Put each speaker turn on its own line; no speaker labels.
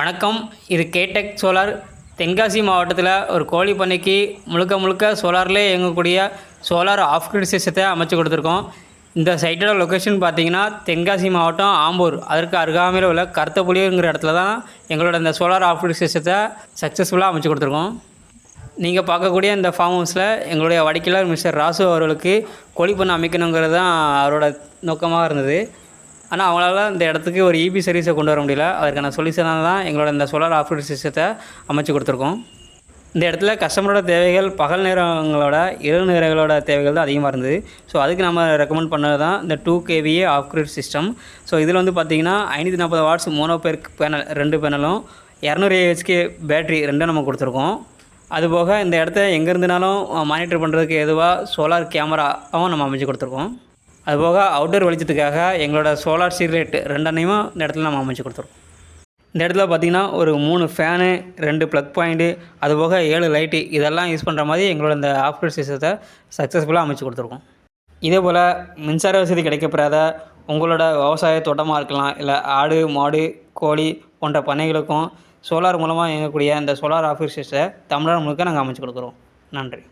வணக்கம். இது கேடெக் சோலார். தென்காசி மாவட்டத்தில் ஒரு கோழி பண்ணைக்கு முழுக்க முழுக்க சோலார்லேயே இயங்கக்கூடிய சோலார் ஆஃப் கிரிட் சிஸ்டத்தை அமைச்சு கொடுத்துருக்கோம். இந்த சைட்டோட லொக்கேஷன் பார்த்தீங்கன்னா தென்காசி மாவட்டம் ஆம்பூர். அதற்கு அருகாமையில் உள்ள கருத்தப்புலிங்கிற இடத்துல தான் எங்களோட இந்த சோலார் ஆஃப் கிரிட் சிஸ்டத்தை சக்ஸஸ்ஃபுல்லாக அமைச்சு கொடுத்துருக்கோம். நீங்கள் பார்க்கக்கூடிய இந்த ஃபார்ம் ஹவுஸில் எங்களுடைய வடிக்கலர் மிஸ்டர் ராசு அவர்களுக்கு கோழி பண்ணை அமைக்கணுங்கிறது தான் அவரோட நோக்கமாக இருந்தது. ஆனால் அவங்களால இந்த இடத்துக்கு ஒரு இபி சர்வீஸை கொண்டு வர முடியல. அதற்கான சொல்யூஷனாக தான் எங்களோட இந்த சோலார் ஆஃப்ரோட் சிஸ்டத்தை அமைச்சு கொடுத்துருக்கோம். இந்த இடத்துல கஸ்டமரோட தேவைகள் பகல் நேரங்களோட இரவு நேரங்களோட தேவைகள் தான் அதிகமாக இருந்தது. ஸோ அதுக்கு நம்ம ரெக்கமெண்ட் பண்ணது தான் இந்த two KVA off grid system so இதில் வந்து பார்த்திங்கன்னா ஐநூற்றி நாற்பது வாட்ஸ் மோனோபேர்க் பேனல் ரெண்டு பேனலும் இரநூறு ஏஹெச்கே பேட்ரி ரெண்டும் நம்ம கொடுத்துருக்கோம். அதுபோக இந்த இடத்த எங்கே இருந்துனாலும் மானிட்டர் பண்ணுறதுக்கு எதுவாக சோலார் கேமராவும் நம்ம அமைச்சு கொடுத்துருக்கோம். அதுபோக அவுட்டோர் வெளிச்சத்துக்காக எங்களோட சோலார் சீர்லைட் ரெண்டனையும் இந்த இடத்துல நம்ம அமைச்சு கொடுத்துருவோம் இந்த இடத்துல பார்த்திங்கன்னா ஒரு மூணு ஃபேனு ரெண்டு ப்ளக் பாயிண்ட்டு அதுபோக ஏழு லைட்டு இதெல்லாம் யூஸ் பண்ணுற மாதிரி எங்களோட இந்த ஆஃப்டர் சிஸ்டத்தை சக்ஸஸ்ஃபுல்லாக அமைச்சு கொடுத்துருக்கோம். இதே போல் மின்சார வசதி கிடைக்கப்படாத உங்களோட விவசாய தோட்டமாக இருக்கலாம் இல்லை ஆடு மாடு கோழி போன்ற பண்ணைகளுக்கும் சோலார் மூலமாக இயங்கக்கூடிய இந்த சோலார் ஆஃபீஸ் தமிழர் முழுக்க நாங்கள் அமைச்சு கொடுக்குறோம். நன்றி.